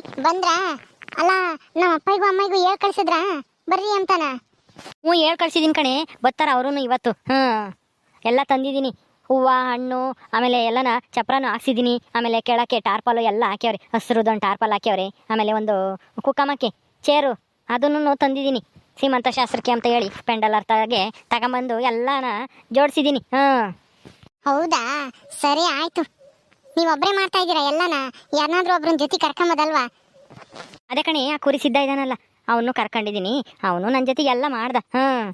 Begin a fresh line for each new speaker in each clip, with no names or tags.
ಬಂದ್ರಾ? ಅಲ್ಲ ನಮ್ಮ ಅಪ್ಪಿಗೂ ಅಮ್ಮಿಗೂ ಹೇಳ್ ಕಳ್ಸಿದ್ರಾ? ಬರ್ರಿ ಅಂತಾನ.
ಹ್ಞೂ ಹೇಳ್ ಕಳ್ಸಿದೀನಿ ಕಣೆ ಬರ್ತಾರ ಅವರು ಇವತ್ತು. ಹ್ಞೂ. ಎಲ್ಲ ತಂದಿದ್ದೀನಿ ಹೂವು ಹಣ್ಣು ಆಮೇಲೆ ಎಲ್ಲನ ಚಪ್ರನೂ ಹಾಕ್ಸಿದ್ದೀನಿ ಆಮೇಲೆ ಕೆಳಕ್ಕೆ ಟಾರ್ಪಲು ಎಲ್ಲ ಹಾಕ್ಯಾವ್ರಿ. ಹಸಿರುದೊಂದು ಟಾರ್ಪಲ್ ಹಾಕ್ಯಾವ್ರಿ. ಆಮೇಲೆ ಒಂದು ಕುಕ್ಕಮಕ್ಕೆ ಚೇರು ಅದನ್ನು ತಂದಿದ್ದೀನಿ ಸೀಮಂತ ಶಾಸ್ತ್ರಕ್ಕೆ ಅಂತ ಹೇಳಿ ಪೆಂಡಲ್ ಅರ್ಥಗೆ ತಗೊಂಬಂದು ಎಲ್ಲನ ಜೋಡಿಸಿದ್ದೀನಿ ಹಾಂ
ಹೌದಾ? ಸರಿ ಆಯ್ತು. ನೀವ್ ಒಬ್ರೇ ಮಾಡ್ತಾ ಇದ್ದೀರಾ ಎಲ್ಲನ? ಯಾರನ್ನಾದ್ರೂ ಒಬ್ರನ್ನ ಜೊತೆ ಕರ್ಕೊಂಬದಲ್ವಾ?
ಅದೇ ಕಣೆ ಆ ಕುರಿ ಸಿದ್ಧ ಇದ್ದಾನಲ್ಲ ಅವನು ಕರ್ಕೊಂಡಿದ್ದೀನಿ ಅವನು ನನ್ನ ಜೊತೆಗೆ ಎಲ್ಲ ಮಾಡ್ದ. ಹಾಂ.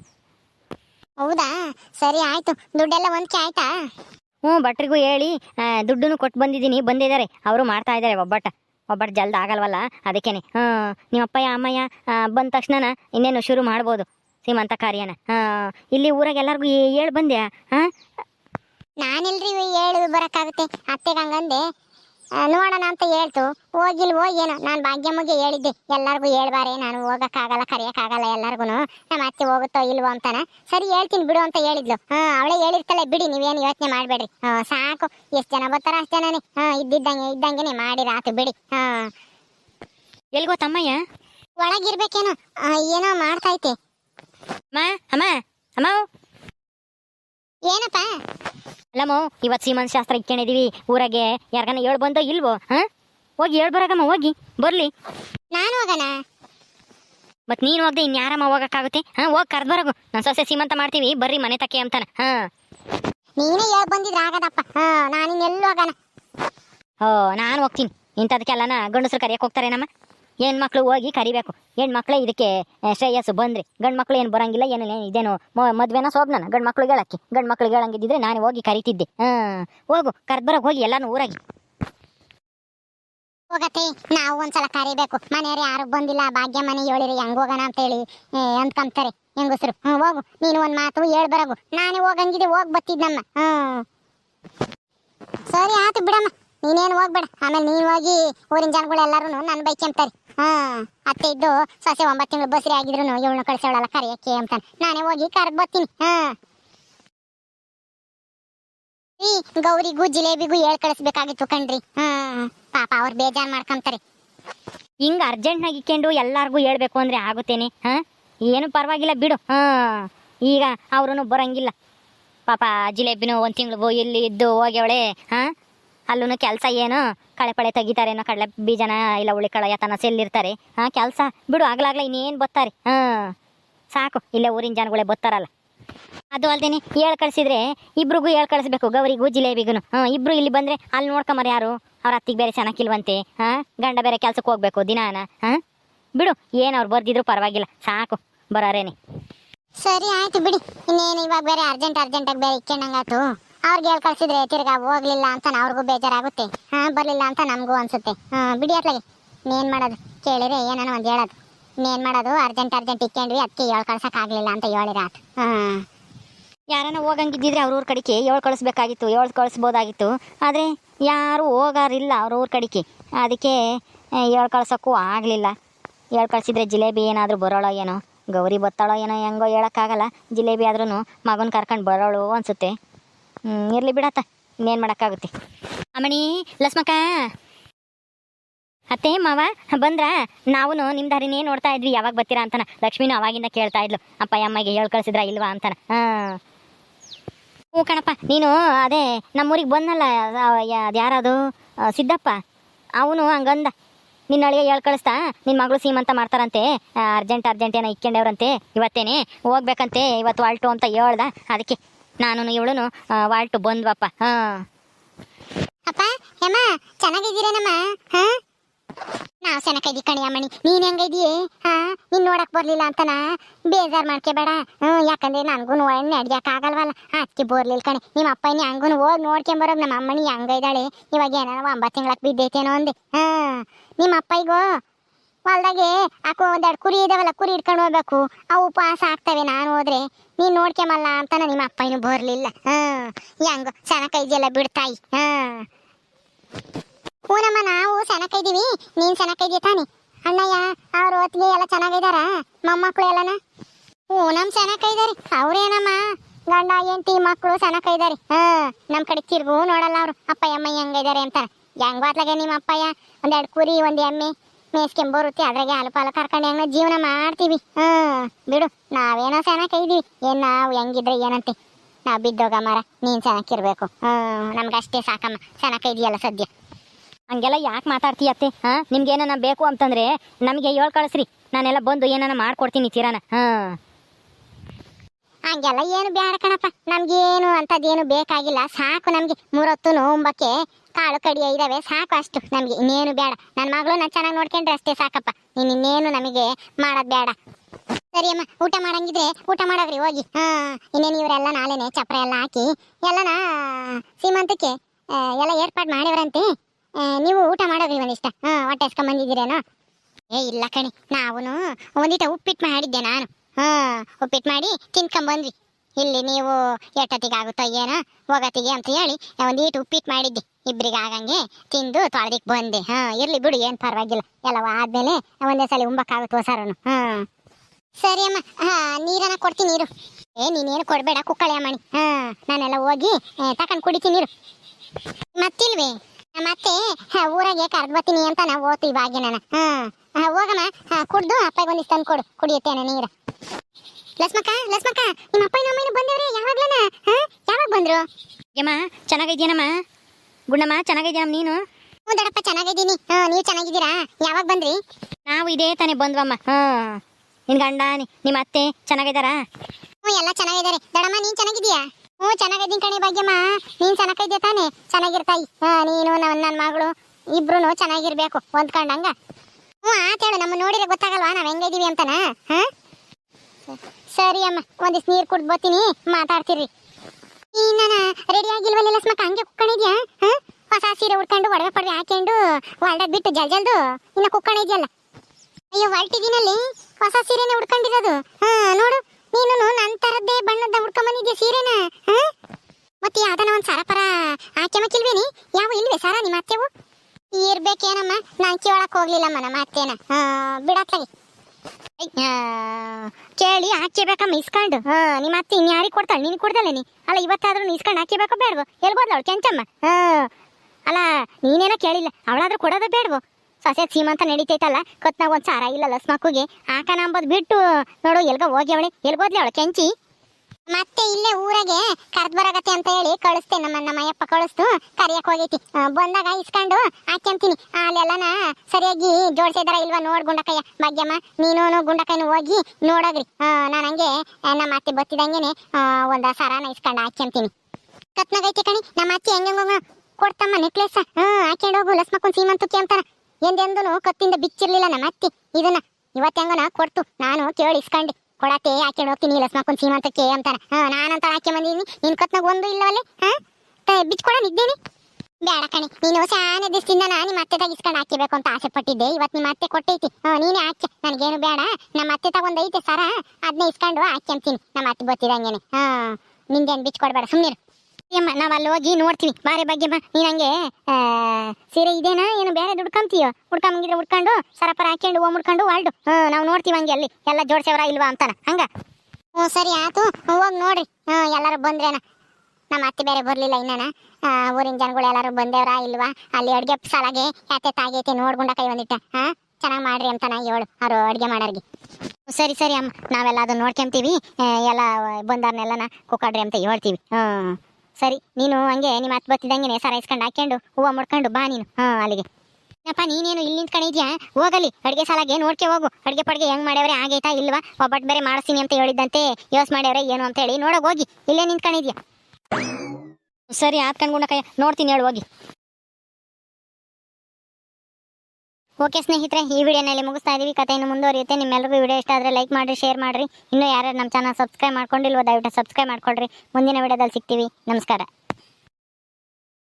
ಹೌದಾ? ಸರಿ ಆಯ್ತು. ದುಡ್ಡೆಲ್ಲ ಹೊಂದ್ಕೆ ಆಯ್ತಾ?
ಹ್ಞೂ ಭಟ್ರಿಗೂ ಹೇಳಿ. ದುಡ್ಡನ್ನು ಕೊಟ್ಟು ಬಂದಿದ್ದೀನಿ. ಬಂದಿದ್ದಾರೆ. ಅವರು ಮಾಡ್ತಾ ಇದ್ದಾರೆ ಒಬ್ಬಟ್ಟ. ಒಬ್ಬಟ್ಟು ಜಲ್ದ ಆಗಲ್ವಲ್ಲ? ಅದಕ್ಕೇನೆ. ಹಾಂ. ನಿಮ್ಮಪ್ಪಯ್ಯ ಅಮ್ಮಯ್ಯ ಬಂದ ತಕ್ಷಣ ಇನ್ನೇನು ಶುರು ಮಾಡ್ಬೋದು. ಸೀಮಂತ ಕಾರ್ಯನ. ಹಾಂ. ಇಲ್ಲಿ ಊರಾಗ ಎಲ್ಲರಿಗೂ ಹೇಳಿ ಬಂದ್ಯಾ? ಹಾಂ?
ನಾನೆಲ್ರಿ ಹೇಳು ಬರಕ್ಕಾಗುತ್ತೆ. ಅತ್ತೆಗೆ ಹಂಗಂದೆ ನೋಡೋಣ ಅಂತ ಹೇಳ್ತು. ಹೋಗಿಲ್ವೋ ಏನೋ. ನಾನು ಭಾಗ್ಯಮ್ಮಗೆ ಹೇಳಿದ್ದೆ. ಎಲ್ಲರಿಗೂ ಹೇಳ್ಬಾರೆ. ನಾನು ಹೋಗೋಕ್ಕಾಗಲ್ಲ ಕರೆಯೋಕ್ಕಾಗಲ್ಲ ಎಲ್ಲರಿಗೂ ನಮ್ಮ ಅತ್ತೆ ಹೋಗುತ್ತೋ ಇಲ್ವೋ ಅಂತಾನ. ಸರಿ ಹೇಳ್ತೀನಿ ಬಿಡು ಅಂತ ಹೇಳಿದ್ಲು. ಹಾ ಅವಳೇ ಹೇಳಿರ್ತಾಳೆ ಬಿಡಿ ನೀವೇನು ಯೋಚನೆ ಮಾಡಬೇಡ್ರಿ. ಹಾ ಸಾಕು. ಎಷ್ಟು ಜನ ಬರ್ತಾರ ಅಷ್ಟು ಜನನೇ. ಹಾ ಇದ್ದಿದ್ದಂಗೆ ಇದ್ದಂಗೆನೆ ಮಾಡಿರಾತು ಬಿಡಿ. ಹಾ.
ಎಲ್ಗೋ ತಮ್ಮಯ್ಯ?
ಒಳಗಿರ್ಬೇಕೇನೋ. ಏನೋ ಮಾಡ್ತೈತೆ
ಅಮ್ಮ ಅಮ್ಮ ಅಮ್ಮ
ಏನಪ್ಪ?
ಅಲ್ಲಮ್ಮ ಇವತ್ತು ಸೀಮಂತ ಶಾಸ್ತ್ರ ಇಕ್ಕೊಂಡಿದೀವಿ. ಊರಾಗೆ ಯಾರ್ಗಾನ ಹೇಳ್ ಬಂದೋ ಇಲ್ವೋ ಹಾ? ಹೋಗಿ ಹೇಳ್ ಬರಗಮ್ಮ ಹೋಗಿ. ಬರ್ಲಿ.
ನಾನು ಹೋಗಣ?
ಮತ್ ನೀನು ಹೋಗದೆ ಇನ್ಯಾರಮ್ಮ ಹೋಗಕ್ಕಾಗುತ್ತೆ? ಹಾ ಹೋಗಿ ಕರ್ದ್ ಬರಗು. ನಾನು ಸೊಸೆ ಸೀಮಂತ ಮಾಡ್ತೀವಿ ಬರ್ರಿ ಮನೆ ತಕ್ಕೆ ಅಂತಾನೆ ಹಾ.
ನೀನೇ ಹೇಳ್ ಬಂದಿದ್ರೆ ಆಗದಪ್ಪ. ಹಾ ನಾನಿನ್ನೆಲ್ಲೂ ಹೋಗೋಣ?
ಓ ನಾನು ಹೋಗ್ತೀನಿ. ಇಂಥದಕ್ಕೆಲ್ಲನ ಗಂಡಸರು ಕರಿಯಕ್ಕೆ ಹೋಗ್ತಾರೆ ನಮ್ಮ ಹೆಣ್ಮಕ್ಳು ಹೋಗಿ ಕರಿಬೇಕು. ಹೆಣ್ಮಕ್ಳೇ ಇದಕ್ಕೆ ಶ್ರೇಯಸ್ ಶ್ರೇಯಸ್ಸು ಬಂದ್ರಿ. ಗಂಡು ಮಕ್ಳು ಏನು ಬರಂಗಿಲ್ಲ ಏನು ಏನು ಇದೇನು ಮದ್ವೆನ ಸೋಬ್ನ ಗಂಡು ಮಕ್ಳು ಹೇಳಕ್ಕೆ. ಗಂಡು ಮಕ್ಳು ಹೇಳಂಗಿದ್ದಿದ್ರೆ ನಾನು ಹೋಗಿ ಕರಿತಿದ್ದೆ. ಹಾಂ, ಹೋಗು ಕರ್ದ್ ಬರಕ್ ಹೋಗಿ ಎಲ್ಲಾನು ಊರಾಗಿ.
ಹೋಗತ್ತೆ, ನಾವು ಒಂದ್ಸಲ ಕರಿಬೇಕು. ಮನೆಯವ್ರು ಯಾರು ಬಂದಿಲ್ಲ, ಭಾಗ್ಯ ಮನೆ ಹೇಳಿರಿ, ಹೆಂಗ್ ಹೋಗೋಣ ಅಂತ ಹೇಳಿ ಅಂತ ಅಂದ್ಕೊಂತಾರೆ ಹೆಂಗಸ್ರು. ಹ್ಞೂ, ಹೋಗು, ನೀನು ಒಂದ್ ಮಾತು ಹೇಳ್ ಬರಗು. ನಾನೇ ಹೋಗಂಗಿದೆ ಹೋಗ್ ಬತ್ತಿದ್ನಮ್ಮ ಹ್ಮ್ ಸರಿ, ಆತು ಬಿಡಮ್ಮ. ನೀನೇನು ಹೋಗ್ಬೇಡ. ಆಮೇಲೆ ನೀನು ಹೋಗಿ ಊರಿನ ಜನಗಳು ಎಲ್ಲರೂ ನನ್ನ ಬೈಕೆಂಬ್ತಾರೆ ಹಾ ಅತ್ತೆ ಇದ್ದು ಸೊಸೆ ಒಂಬತ್ತು ತಿಂಗಳು ಬಸ್ರಿ ಆಗಿದ್ರು ಇವಳನ್ನ ಕಳ್ಸೋಳಲ್ಲ ಕರೆಯಕ್ಕೆ ಅಂತ. ನಾನೇ ಹೋಗಿ ಕರ್ ಬರ್ತೀನಿ ಹಾ ಈ ಗೌರಿಗೂ ಜಿಲೇಬಿಗೂ ಹೇಳ್ ಕಳಿಸ್ಬೇಕಾಗಿತ್ತು ಕಣ್ರಿ ಹಾ ಪಾಪ ಅವ್ರು ಬೇಜಾರ್ ಮಾಡ್ಕೊಂತಾರೆ
ಅರ್ಜೆಂಟ್ ಅರ್ಜೆಂಟ್ನಾಗ ಇಕ್ಕೊಂಡು ಎಲ್ಲಾರ್ಗೂ ಹೇಳ್ಬೇಕು ಅಂದ್ರೆ ಆಗುತ್ತೇನೆ, ಹಾ? ಏನು ಪರವಾಗಿಲ್ಲ ಬಿಡು ಹಾ ಈಗ ಅವ್ರೂ ಬರಂಗಿಲ್ಲ. ಪಾಪ ಜಿಲೇಬಿನೂ ಒಂದ್ ತಿಂಗಳು ಇಲ್ಲಿ ಇದ್ದು ಹೋಗ್ಯವಳೆ, ಹಾಂ? ಅಲ್ಲೂ ಕೆಲಸ ಏನು? ಕಳೆ ಪಳೆ ತೆಗಿತಾರೇನೋ, ಕಡಲೆ ಬೀಜನ ಇಲ್ಲ ಉಳಿಕಳ ಯತನ ಸೆಲ್ಲಿರ್ತಾರೆ. ಹಾಂ, ಕೆಲಸ. ಬಿಡು, ಆಗ್ಲಾಗ್ಲ ಇನ್ನೇನು ಬತ್ತಾರೆ? ಹಾಂ, ಸಾಕು. ಇಲ್ಲೇ ಊರಿನ ಜನಗಳೇ ಬತ್ತಾರಲ್ಲ. ಅದು ಅಲ್ದೇನೆ ಹೇಳ್ ಕಳ್ಸಿದ್ರೆ ಇಬ್ರಿಗೂ ಹೇಳ್ ಕಳಿಸ್ಬೇಕು, ಗೌರಿಗೂ ಜಿಲೇಬಿಗೂ ಹಾಂ, ಇಬ್ರು ಇಲ್ಲಿ ಬಂದ್ರೆ ಅಲ್ಲಿ ನೋಡ್ಕೊಂಬರ್ ಯಾರು? ಅವ್ರ ಅತ್ತಿಗೆ ಬೇರೆ ಚೆನ್ನಾಗಿಲ್ವಂತೆ ಹಾಂ, ಗಂಡ ಬೇರೆ ಕೆಲ್ಸಕ್ಕೆ ಹೋಗ್ಬೇಕು ದಿನಾನ. ಹಾಂ, ಬಿಡು, ಏನು ಅವ್ರು ಬರ್ದಿದ್ರು ಪರವಾಗಿಲ್ಲ. ಸಾಕು, ಬರೋರೇನೆ.
ಸರಿ, ಆಯ್ತು ಬಿಡಿ. ಇನ್ನೇನು ಇವಾಗ ಬೇರೆ ಅರ್ಜೆಂಟ್, ಅರ್ಜೆಂಟಾಗಿ ಬೇರೆ ಇಕ್ಕೊಂಡಂಗಾತು ಅವ್ರಿಗೆ ಹೇಳಿ ಕಳ್ಸಿದ್ರೆ ತಿರ್ಗಾ ಹೋಗ್ಲಿಲ್ಲ ಅಂತ ಅವ್ರಿಗೂ ಬೇಜಾರಾಗುತ್ತೆ. ಹಾ, ಬರಲಿಲ್ಲ ಅಂತ ನಮಗೂ ಅನ್ಸುತ್ತೆ. ಹಾ, ಬಿಡಿ ಅತ್ಲಾಗೆ. ನೀನ್ ಮಾಡೋದು ಕೇಳಿದ್ರೆ ಏನಾನ ಒಂದು ಹೇಳೋದು. ಇನ್ನೇನ್ ಮಾಡೋದು ಅರ್ಜೆಂಟ್ ಅರ್ಜೆಂಟ್ ಇಕ್ಕೊಂಡ್ವಿ ಅದಕ್ಕೆ ಹೇಳ್ ಕಳ್ಸಕ್ ಆಗ್ಲಿಲ್ಲ ಅಂತ ಹೇಳಿರ ಹಾ.
ಯಾರನ್ನ ಹೋಗಂಗಿದ್ದಿದ್ರೆ ಅವ್ರ ಊರ ಕಡೆಗೆ ಏಳು ಕಳಿಸ್ಬೇಕಾಗಿತ್ತು, ಏಳು ಕಳಿಸ್ಬೋದಾಗಿತ್ತು. ಆದರೆ ಯಾರು ಹೋಗಾರಿಲ್ಲ ಅವ್ರ ಊರ ಕಡೆಗೆ ಅದಕ್ಕೆ ಏಳು ಕಳ್ಸೋಕ್ಕೂ ಆಗಲಿಲ್ಲ. ಏಳು ಕಳ್ಸಿದ್ರೆ ಜಿಲೇಬಿ ಏನಾದರೂ ಬರೋಳೋ ಏನೋ, ಗೌರಿ ಬತ್ತಾಳೋ ಏನೋ ಹೆಂಗೋ ಹೇಳೋಕ್ಕಾಗಲ್ಲ. ಜಿಲೇಬಿ ಆದ್ರೂ ಮಗನ ಕರ್ಕೊಂಡು ಬರೋಳು ಅನ್ಸುತ್ತೆ. ಇರಲಿ ಬಿಡತ್ತ ಇನ್ನೇನು ಮಾಡೋಕ್ಕಾಗುತ್ತೆ? ಅಮ್ಮಣಿ ಲಸ್ಮಕ್ಕ. ಅತ್ತೆ, ಮಾವ, ಬಂದ್ರ? ನಾವು ನಿಮ್ಮ ದಾರಿನೇ ನೋಡ್ತಾ ಇದ್ವಿ. ಯಾವಾಗ ಬರ್ತೀರಾ ಅಂತಾನ. ಲಕ್ಷ್ಮಿನೂ ಅವಾಗಿಂದ ಕೇಳ್ತಾ ಇದ್ಲು. ಅಪ್ಪ ಅಮ್ಮಗೆ ಹೇಳ್ ಕಳ್ಸಿದ್ರ ಇಲ್ವಾ ಅಂತಾನ. ಹಾಂ. ಹ್ಞೂ ಕಣಪ್ಪ, ನೀನು ಅದೇ ನಮ್ಮೂರಿಗೆ ಬಂದಲ್ಲ ಅದು ಯಾರದು? ಸಿದ್ದಪ್ಪ. ಅವನು ಹಂಗಂದ. ನಿನ್ನ ಅಳಿಗೆ ಹೇಳ್ ಕಳಿಸ್ತಾ ನಿನ್ನ ಮಗಳು ಸೀಮಂತ ಮಾಡ್ತಾರಂತೆ. ಅರ್ಜೆಂಟ್ ಅರ್ಜೆಂಟ್ ಏನೋ ಇಕ್ಕೊಂಡವ್ರಂತೆ. ಇವತ್ತೇನೆ ಹೋಗ್ಬೇಕಂತೆ, ಇವತ್ತು ಅಲ್ಟು ಅಂತ ಹೇಳ್ದ. ಅದಕ್ಕೆ ನಾನು ಇವಳು ವಾಲ್ಟು ಬಂದ್ವಪ್ಪ, ಹಾ.
ಅಪ್ಪ, ಹೇಮ ಚೆನ್ನಾಗಿದ್ದೀರೇನಮ್ಮ ಹಾ? ನಾವು ಚೆನ್ನಾಗಿದ್ದಿ ಕಣಿ ಅಮ್ಮಣಿ, ನೀನ್ ಹೆಂಗಿದೀಯೇ, ಹಾ? ನೀನ್ ನೋಡಕ್ ಬರ್ಲಿಲ್ಲ ಅಂತನ? ಬೇಜಾರ್ ಮಾಡ್ಕೋಬೇಡ ಹ್ಮ್, ಯಾಕಂದ್ರೆ ನನ್ಗೂ ಎಣ್ಣೆ ಅಡ್ಯಾಕ ಆಗಲ್ವಲ್ಲ ಅದಕ್ಕೆ ಬರ್ಲಿಲ್ಲ ಕಣಿ. ನಿಮ್ಮ ಅಪ್ಪನಿ ಹಂಗೂ ಹೋಗಿ ನೋಡ್ಕೊಂಬರೋಗ್ ನಮ್ಮ ಅಮ್ಮನಿ ಹಂಗ ಇದ್ದಾಳೆ ಇವಾಗ ಏನಾರ ಒಂಬತ್ತು ತಿಂಗಳಕ್ ಬಿದ್ದೈತೇನೋ ಅಂದೆ, ಹಾ. ನಿಮ್ಮ ಅಪ್ಪಯ್ಗೋ ಹೊಲ್ದಾಗೆ ಆಕು ಒಂದೆರಡು ಕುರಿ ಇದಾವಲ್ಲ, ಕುರಿ ಇಟ್ಕೊಂಡು ಹೋಗ್ಬೇಕು. ಅವು ಉಪವಾಸ ಆಗ್ತವೆ ನಾನು ಹೋದ್ರೆ. ನೀನ್ ನೋಡ್ಕೊಂಬಲ್ಲ ಅಂತ ನಿಮ್ಮ ಅಪ್ಪಯ್ಯನು ಬರ್ಲಿಲ್ಲ. ಹಾ, ಹೆಂಗೋ ಸೆನಕೈದೆಲ್ಲ ಬಿಡ್ತಾಯಿ. ಹ. ಹೂನಮ್ಮ, ನಾವು ಚೆನ್ನಾಗಿದ್ದೀವಿ ನೀನ್ ಚೆನ್ನಾಗಿದ್ದೀಯ ತಾನೆ. ಅಣ್ಣಯ್ಯ, ಅವ್ರ ಹೊತ್ತಿಗೆ ಎಲ್ಲ ಚೆನ್ನಾಗಿದಾರ? ಮೊಮ್ಮಕ್ಳು ಎಲ್ಲನ ಹ್ಞೂ, ನಮ್ ಚೆನ್ನಾಗಿದ್ದಾರೆ ಅವ್ರೇನಮ್ಮ? ಗಂಡ, ಹೆಂಡತಿ ಮಕ್ಕಳು ಚೆನ್ನಾಗಿದ್ದಾರೆ ಹ, ನಮ್ ಕಡೆ ತಿರ್ಗೂ ನೋಡಲ್ಲ ಅವ್ರು. ಅಪ್ಪಯ್ಯ ಅಮ್ಮಯ್ಯ ಹೆಂಗಿದ್ದಾರೆ ಅಂತ ಹೆಂಗ್ ಬಾತ್ಲಾಗೆ ನಿಮ್ಮ ಅಪ್ಪಯ್ಯ? ಒಂದೆರಡು ಕುರಿ, ಒಂದ್ ಎಮ್ಮೆ. ಮೇಸ್ಕೆಂಬರುತ್ತೆ ಅದ್ರಾಗೆ ಹಾಲು ಪಾಲು ಕರ್ಕೊಂಡು ಹೆಂಗ ಜೀವನ ಮಾಡ್ತೀವಿ. ಹ್ಮ್ ಬಿಡು, ನಾವೇನೋ ಚೆನ್ನಾಗಿ ಇದೀವಿ ಏನ್ ನಾವು ಹೆಂಗಿದ್ರೆ ಏನಂತೆ? ನಾವು ಬಿದ್ದೋಗ ಮರ, ನೀನ್ ಚೆನ್ನಾಗಿರ್ಬೇಕು ಹ್ಮ್ ನಮ್ಗೆ ಅಷ್ಟೇ ಸಾಕಮ್ಮ ಚೆನ್ನಾಗಿ ಇದೆಯಲ್ಲ ಸದ್ಯ.
ಹಂಗೆಲ್ಲ ಯಾಕೆ ಮಾತಾಡ್ತೀಯತ್ತೆ ಹಾ ನಿಮ್ಗೆ ಏನನ ಬೇಕು ಅಂತಂದ್ರೆ ನಮಗೆ ಹೇಳ್ ಕಳಿಸ್ರಿ. ನಾನೆಲ್ಲ ಬಂದು ಏನಾನ ಮಾಡ್ಕೊಡ್ತೀನಿ ತೀರಾನ. ಹಾ.
ಹಂಗೆಲ್ಲ ಏನು ಬೇಡ ಕಣಪ್ಪ. ನಮ್ಗೇನು ಅಂಥದ್ದೇನು ಬೇಕಾಗಿಲ್ಲ. ಸಾಕು ನಮ್ಗೆ. ಮೂರೊತ್ತು ನೋಂಬಕ್ಕೆ ಕಾಳು ಕಡಿ ಇದಾವೆ ಸಾಕು ಅಷ್ಟು ನಮ್ಗೆ. ಇನ್ನೇನು ಬೇಡ ನನ್ನ ಮಗಳು ನಾನು ಚೆನ್ನಾಗಿ ನೋಡ್ಕೊಂಡ್ರೆ ಅಷ್ಟೇ ಸಾಕಪ್ಪ. ನೀನ್ ಇನ್ನೇನು ನಮಗೆ ಮಾಡೋದ್ ಬೇಡ ಸರಿ ಅಮ್ಮ, ಊಟ ಮಾಡಂಗಿದ್ರೆ ಊಟ ಮಾಡೋದ್ರಿ ಹೋಗಿ. ಹಾ, ಇನ್ನೇನು ಇವರೆಲ್ಲ ನಾಳೆನೆ ಚಪ್ರ ಎಲ್ಲ ಹಾಕಿ, ಎಲ್ಲನ ಸೀಮಂತಕ್ಕೆ ಎಲ್ಲ ಏರ್ಪಾಡು ಮಾಡಿವ್ರಂತೆ ನೀವು ಊಟ ಮಾಡೋದ್ರಿ ಒಂದಿಷ್ಟ. ಹಾ, ಹೊಟ್ಟೆ ಎಸ್ಕೊಂಬಂದಿದ್ದೀರೇನೋ ಏ, ಇಲ್ಲ ಕಣಿ. ನಾವು ಒಂದಿಟ ಉಪ್ಪಿಟ್ಟು ಮಾಡಿದ್ದೆ ನಾನು. ಹಾ ಉಪ್ಪಿಟ್ಟು ಮಾಡಿ ತಿನ್ಕೊಂಡ್ ಬಂದ್ವಿ ಇಲ್ಲಿ ನೀವು ಎಷ್ಟೊತ್ತಿಗೆ ಆಗುತ್ತೋ ಏನೋ ಹೋಗತ್ತಿಗೆ ಅಂತ ಹೇಳಿ ಒಂದೀಟು ಉಪ್ಪಿಟ್ಟು ಮಾಡಿದ್ದೆ. ಇಬ್ಬರಿಗೆ ಆಗಂಗೆ ತಿಂದು ತೊಳೆದಿಕ್ಕೆ ಬಂದೆ. ಹಾ, ಇರಲಿ ಬಿಡು, ಏನು ಪರವಾಗಿಲ್ಲ. ಎಲ್ಲವ ಆದಮೇಲೆ ಒಂದೇ ಸಲ ಉಂಬಕ್ಕಾಗುತ್ತೆ ಹೊಸಾರನು ಹಾ. ಸರಿ ಅಮ್ಮ. ಹಾಂ, ನೀರನ್ನ ಕೊಡ್ತೀನಿ ನೀರು ಏ, ನೀನೇನು ಕೊಡ್ಬೇಡ, ಕುಕ್ಕಳೆ ಅಮ್ಮಣಿ. ಹಾ, ನಾನೆಲ್ಲ ಹೋಗಿ ತಕೊಂಡು ಕುಡಿತೀನಿ ನೀರು ಮತ್ತಿಲ್ವೇ? ಮತ್ತೆ ಊರಾಗೆ ಕರ್ದ್ ಬರ್ತೀನಿ ಅಂತ ನಾವು ಓತು ಇವಾಗ ನಾನು ಹಾ ಹೋಗಮ್ಮ. ಕುಡ್ದು ಅಪ್ಪಗೆ ಒಂದಿಷ್ಟು ತಂದು ಕೊಡು. ಕುಡಿಯುತ್ತೇನೆ ನೀರು. ಲಸ್ಮಕ್ಕ ಲಸ್ಮಕ್ಕ ನಿಮ್ಮ ಅಪ್ಪ ನಮ್ಮ ಅಮ್ಮನ ಬಂದವ್ರೆ? ಯಾವಾಗ್ಲನ? ಹಾ ಯಾವಾಗ ಬಂದ್ರು?
ಯಮ್ಮ ಚೆನ್ನಾಗಿದ್ಯಾನಮ್ಮ ಗುಂಡಮ್ಮ ಚೆನ್ನಾಗಿದ್ಯಮ್ಮ ನೀನು?
ಹ್ಞೂ ದೊಡ್ಡಪ್ಪ ಚೆನ್ನಾಗಿದ್ದೀನಿ. ಹಾ ನೀವು ಚೆನ್ನಾಗಿದ್ದೀರಾ? ಯಾವಾಗ ಬಂದ್ರಿ?
ನಾವು ಇದೇ ತಾನೇ ಬಂದ್ವಮ್ಮ. ಹಾ ನಿನ್ ಗಂಡ ನಿಮ್ಮ ಅತ್ತೆ ಚೆನ್ನಾಗಿದ್ದಾರಾ?
ಹ್ಞೂ ಎಲ್ಲ ಚೆನ್ನಾಗಿದ್ದಾರೆ. ದೊಡ್ಡಮ್ಮ ನೀನ್ ಚೆನ್ನಾಗಿದ್ದೀಯಾ? ಹ್ಞೂ, ಚೆನ್ನಾಗಿದ್ದೀನಿ ಕಣೆ ಭಾಗ್ಯಮ್ಮ. ನೀನ್ ಚೆನ್ನಾಗಿದ್ದೆ ತಾನೆ? ಚೆನ್ನಾಗಿರ್ತಾಯಿ. ಹಾ, ನೀನು ನನ್ನ ಮಗಳು ಇಬ್ರು ಚೆನ್ನಾಗಿರ್ಬೇಕು. ಹೊಂದ್ಕೊಂಡಂಗ. ಹ್ಞೂ ಆತೇಳು ನಮ್ಮ ನೋಡಿದ್ರೆ ಗೊತ್ತಾಗಲ್ವಾ? ನಾವ್ ಹೆಂಗಿದೀವಿ ಅಂತನ? ಹಾ? ಸರಿ ಅಮ್ಮ, ಒಂದಿಷ್ಟು ನೀರು ಕುಡ್ದು ಬರ್ತೀನಿ. ಮಾತಾಡ್ತೀರಿ ನಾನು ರೆಡಿ ಆಗಿಲ್ವಲ್ಲ ಸ್ಮಕ್ಕ? ಹಂಗೆ ಕುಕ್ಕಣಿದ್ಯಾ? ಹಾ? ಹೊಸ ಸೀರೆ ಉಡ್ಕೊಂಡು ಒಡವೆ ಪಡವೆ ಹಾಕೊಂಡು ಒಳ್ಳೆ ಬಿಟ್ಟು ಜಲ್ ಜಲ್ದು ಇನ್ನ ಕುಕ್ಕಣಿದ್ಯಲ್ಲ? ಅಯ್ಯೋ, ಹೊರಟಿದ್ದೀನಲ್ಲಿ? ಹೊಸ ಸೀರೆನೇ ಉಡ್ಕೊಂಡಿರೋದು ಹಾ, ನೋಡು ನೀನು ನನ್ನ ಹುಡ್ಕೊಂಡ್ ಸೀರೆನ ಮತ್ತೆ ಯಾವ್ದನ ಒಂದ್ ಸರಪರ ಆಕೆ ಮಚ್ಚಿಲ್ವೇನಿ ಯಾವ ಇಲ್ವೇ ಸರ ನಿಮ್ಮ ಅತ್ತೆವು? ಇರ್ಬೇಕೇನಮ್ಮ ನಾನ್ ಕೇಳಕ್ ಹೋಗ್ಲಿಲ್ಲಮ್ಮ ನಮ್ಮ ಅತ್ತೇನ. ಬಿಡತ್ಲಾಗಿ ಕೇಳಿ ಹಾಕಿಬೇಕಮ್ಮ ಇಸ್ಕೊಂಡು ನಿಮ್ಮ ಅತ್ತೆ ಇನ್ ಯಾರಿಗೆ ಕೊಡ್ತಾಳೆ? ನೀನು ಕೊಡ್ದಲ್ಲ ನೀ? ಅಲ್ಲ, ಇವತ್ತಾದ್ರೂ ಇಸ್ಕೊಂಡು ಹಾಕಿಬೇಕೋ ಬೇಡವೋ? ಎಲ್ಗೋದ್ಲ ಅವಳು, ಕೆಂಚಮ್ಮ? ಅಲ್ಲ, ನೀನೇನೋ ಕೇಳಿಲ್ಲ, ಅವಳಾದ್ರೂ ಕೊಡೋದು ಬೇಡವೋ? ಸೊಸೆ ಸೀಮಂತ ನಡೀತೈತಲ್ಲ, ಕೊತ್ನಾಗ ಒಂದ್ ಸಾರ ಇಲ್ಲ ಸ್ಮಕ್ಕುಗೆ. ಆಕನ ಅಂಬದ್ ಬಿಟ್ಟು, ನೋಡು, ಎಲ್ಗ ಹೋಗಿ ಅವಳೆ ಎಲ್ಗೋದ್ಲಿ ಅವಳು, ಕೆಂಚಿ? ಮತ್ತೆ ಇಲ್ಲೇ ಊರಾಗೆ ಕರ್ದ್ ಬರಗತ್ತೆ ಅಂತ ಹೇಳಿ ಕಳಿಸ್ತೇನೆ ನಮ್ಮ ನಮ್ಮ ಅಯ್ಯಪ್ಪ ಕಳಿಸ್ತು, ಕರಿಯಕ್ ಹೋಗೈತಿ. ಬಂದಾಗ ಇಸ್ಕೊಂಡು ಹಾಕ್ಯಂತೀನಿ ಅಲ್ಲೆಲ್ಲನ ಸರಿಯಾಗಿ ಜೋಡಿಸಿದಾರ ಇಲ್ವಾ ನೋಡ್ ಗುಂಡಕಯ್ಯ, ಭಾಗ್ಯಮ್ಮ ನೀನು ಗುಂಡಕಯ್ಯನು ಹೋಗಿ ನೋಡೋಗ್ರಿ. ನಾನು ಹಂಗೆ ನಮ್ಮ ಅತ್ತೆ ಬತ್ತಿದಂಗೆನೆ ಒಂದ ಸರಾನ ಇಸ್ಕೊಂಡು ಹಾಕ್ಯಂತೀನಿ ಕತ್ನಾಗೈತಿ ಕಣಿ, ನಮ್ಮ ಅತ್ತೆ ಹೆಂಗ ಕೊಡ್ತಮ್ಮ ನೆಕ್ಲೆಸ್. ಹಾ ಹಾಕ್ಯಂಡ್ ಹೋಗು ಲಸ್ಮಕ್ಕೊಂದ್ ಸೀಮಂತಕ್ಕೆ ಅಂತಾನ. ಎಂದೆಂದನು ಕತ್ತಿಂದ ಬಿಚ್ಚಿರ್ಲಿಲ್ಲ ನಮ್ಮ ಅತ್ತೆ. ಇದನ್ನ ಇವತ್ತು ಹೆಂಗನ ಕೊಡ್ತು, ನಾನು ಕೇಳಿ ಇಸ್ಕೊಂಡೆ. ಕೊಡತ್ತೆ ಹಾಕ್ಯಂಡ್ ಹೋಗ್ತೀನಿ ಶ್ರೀಮಂತ ಕೇ ಅಂತ ಹಾ ನಾನಂತ ಹಾಕಿ ಬಂದಿದ್ದೀನಿ. ನಿನ್ ಕತ್ನಾಗ ಒಂದು ಇಲ್ಲವಲ್ಲಿ ಹಾ? ಬಿಚ್ಕೊಡ ನಿದ್ದೇನೆ ಬೇಡ ಕಣಿ, ನೀನು ಶಾನೆ ದಿಸ್ತಿಂದ ನಾನು ನಿಮ್ಮ ಅತ್ತೆ ತಗಿಸ್ಕೊಂಡು ಹಾಕಿಬೇಕು ಅಂತ ಆಸೆ ಪಟ್ಟಿದ್ದೆ. ಇವತ್ತು ನಿಮ್ಮ ಅತ್ತೆ ಕೊಟ್ಟೈತಿ. ಹಾ, ನೀನೇ ಹಾಕಿ ನನಗೇನು ಬೇಡ. ನಮ್ಮ ಅತ್ತೆ ತಗೊಂಡ್ ಐತೆ ಸರ. ಅದನ್ನ ಇಸ್ಕೊಂಡು ಹಾಕ್ಯಂತೀನಿ ನಮ್ಮ ಅತ್ತೆ ಗೊತ್ತಿದಂಗೆನೆ ಹಾ, ನಿಂದೇನು ಬಿಚ್ಕೊಡ್ಬೇಡ ಸುಮ್ಮನೆ ಅಮ್ಮ ನಾವು ಅಲ್ಲಿ ಹೋಗಿ ನೋಡ್ತೀವಿ ಬಾರಿ ಬಗ್ಗೆ ನೀನ್ ಹಂಗೆ ಸೀರೆ ಇದೇನಾ? ಏನು ಬೇರೆ ದುಡ್ಕೊಂತೀಯೋ? ಹುಡ್ಕೊಂಬಂಗಿದ್ರೆ ಹುಡ್ಕೊಂಡು ಸರಪರ ಹಾಕೊಂಡು ಹೋಗಿ ಮುಡ್ಕೊಂಡು ವಾಲ್ಡು ಹ್ಮ್, ನಾವು ನೋಡ್ತೀವಿ ಹಂಗೆ ಅಲ್ಲಿ. ಎಲ್ಲ ಜೋಡ್ಸವ್ರ ಇಲ್ವಾ ಅಂತಾನ. ಹಂಗ? ಹ್ಞೂ, ಸರಿ ಆತು. ಹೋಗಿ ನೋಡ್ರಿ. ಹ್ಞೂ, ಎಲ್ಲರೂ ಬಂದ್ರೇನ? ನಮ್ಮ ಅತ್ತೆ ಬೇರೆ ಬರಲಿಲ್ಲ ಇನ್ನೇನ? ಊರಿನ ಜನಗಳು ಎಲ್ಲರೂ ಬಂದೇವ್ರ ಇಲ್ವಾ? ಅಲ್ಲಿ ಅಡುಗೆ ಸಾಲಾಗೆ ಯಾತೆ ತಾಗೈತೆ ನೋಡ್ಕೊಂಡ ಕೈ ಒಂದಿಟ್ಟ. ಹಾ? ಚೆನ್ನಾಗಿ ಮಾಡ್ರಿ ಅಂತಾನ ಹೇಳು ಅವರು ಅಡುಗೆ ಮಾಡೋರಿಗೆ. ಸರಿ ಸರಿ ಅಮ್ಮ. ನಾವೆಲ್ಲ ಅದನ್ನ ನೋಡ್ಕೊಂತೀವಿ. ಎಲ್ಲ ಬಂದವ್ರನ್ನೆಲ್ಲನ ಕುಕ್ಕಾಡ್ರಿ ಅಂತ ಹೇಳ್ತೀವಿ. ಹ್ಮ್ ಸರಿ, ನೀನು ಹಂಗೆ ನಿಮ್ಮ ಹತ್ತು ಬತ್ತಿದಂಗೆ ಸರ ಇಸ್ಕೊಂಡು ಹಾಕ್ಕೊಂಡು ಹೂವು ಮುಡ್ಕೊಂಡು ಬಾ ನೀನು. ಹಾ, ಅಲ್ಲಿಗೆ. ಅಪ್ಪ ನೀನೇನು ಇಲ್ಲಿ ನಿಂತ್ಕೊಂಡಿದ್ಯಾ ಹೋಗಲಿ, ಅಡುಗೆ ಸಾಲಾಗೆ ನೋಡ್ಕೆ ಹೋಗು. ಅಡುಗೆ ಪಡ್ಗೆ ಹೆಂಗ್ ಮಾಡ್ಯವ್ರೆ, ಆಗೈತಾ ಇಲ್ವಾ? ಒಬ್ಬಟ್ಟು ಬೇರೆ ಮಾಡಿಸ್ತೀನಿ ಅಂತ ಹೇಳಿದ್ದಂತೆ, ಯೋಸ್ ಮಾಡ್ಯವ್ರೆ, ಏನು ಅಂತ ಹೇಳಿ ನೋಡೋಕೆ ಹೋಗಿ. ಇಲ್ಲೇ ನಿಂತ್ಕೊಂಡಿದ್ಯಾ
ಸರಿ, ಆತ್ ಕೈ, ನೋಡ್ತೀನಿ ಹೇಳು, ಹೋಗಿ.
ಓಕೆ ಸ್ನೇಹಿತರೆ, ಈ ವಿಡಿಯೋನಲ್ಲಿ ಮುಗಿಸ್ತಾ ಇದೀವಿ. ಕಥೆ ಇನ್ನು ಮುಂದುವರಿಯುತ್ತೆ. ನಿಮ್ಮೆಲ್ಲರಿಗೂ ವಿಡಿಯೋ ಇಷ್ಟ ಆದರೆ ಲೈಕ್ ಮಾಡಿರಿ, ಶೇರ್ ಮಾಡಿರಿ. ಇನ್ನೂ ಯಾರ್ಯಾರು ನಮ್ಮ ಚಾನಲ್ ಸಬ್ಸ್ಕ್ರೈಬ್ ಮಾಡ್ಕೊಂಡಿಲ್ವೋ, ದಯವಿಟ್ಟು ಸಬ್ಸ್ಕ್ರೈಬ್ ಮಾಡ್ಕೊಳ್ರಿ. ಮುಂದಿನ ವಿಡಿಯೋದಲ್ಲಿ ಸಿಗ್ತೀವಿ. ನಮಸ್ಕಾರ.